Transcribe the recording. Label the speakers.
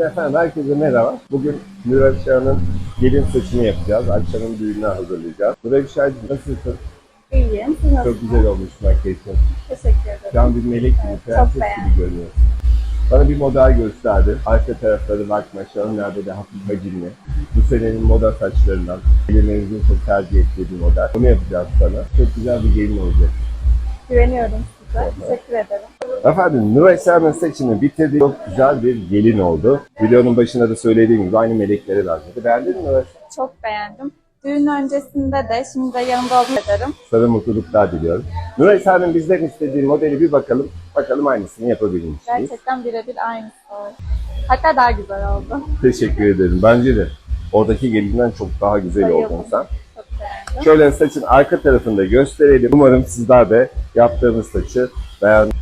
Speaker 1: Efendim herkese merhaba. Bugün Nurafşah'ın gelin saçını yapacağız. Akşamın düğününe hazırlayacağız. Nurafşah'cığım nasılsın?
Speaker 2: İyiyim. Siz nasılsınız?
Speaker 1: Çok güzel olmuş makyajın.
Speaker 2: Teşekkür ederim.
Speaker 1: Şu an bir melek gibi,
Speaker 2: Evet,
Speaker 1: prenses gibi görünüyorsun. Bana bir model gösterdi. Arka tarafları bakma, şöyle de hafif hacimli. Bu senenin moda saçlarından, gelinlerimizin çok tercih ettiği bir model. Onu yapacağız sana. Çok güzel bir gelin olacak.
Speaker 2: Güveniyorum Teşekkür ederim.
Speaker 1: Efendim Nur Esra'nın saçını bitirdi. Çok güzel bir gelin oldu. Videonun başında da söylediğim gibi aynı meleklere benzedi. Beğendin mi Nur Esra?
Speaker 2: Çok beğendim. Düğün öncesinde de şimdi de yanında olmak ederim.
Speaker 1: Sana mutluluklar diliyorum. Nur Esra'nın bizden istediği modeli bir bakalım. Bakalım aynısını yapabilmiş miyiz?
Speaker 2: Gerçekten birebir aynısı oldu. Hatta daha güzel oldu.
Speaker 1: Teşekkür ederim. Bence de. Oradaki gelinden çok daha güzel
Speaker 2: Bayıldım.
Speaker 1: oldun sen. Şöyle saçın arka tarafında gösterelim. Umarım sizler de yaptığımız saçı beğendiniz.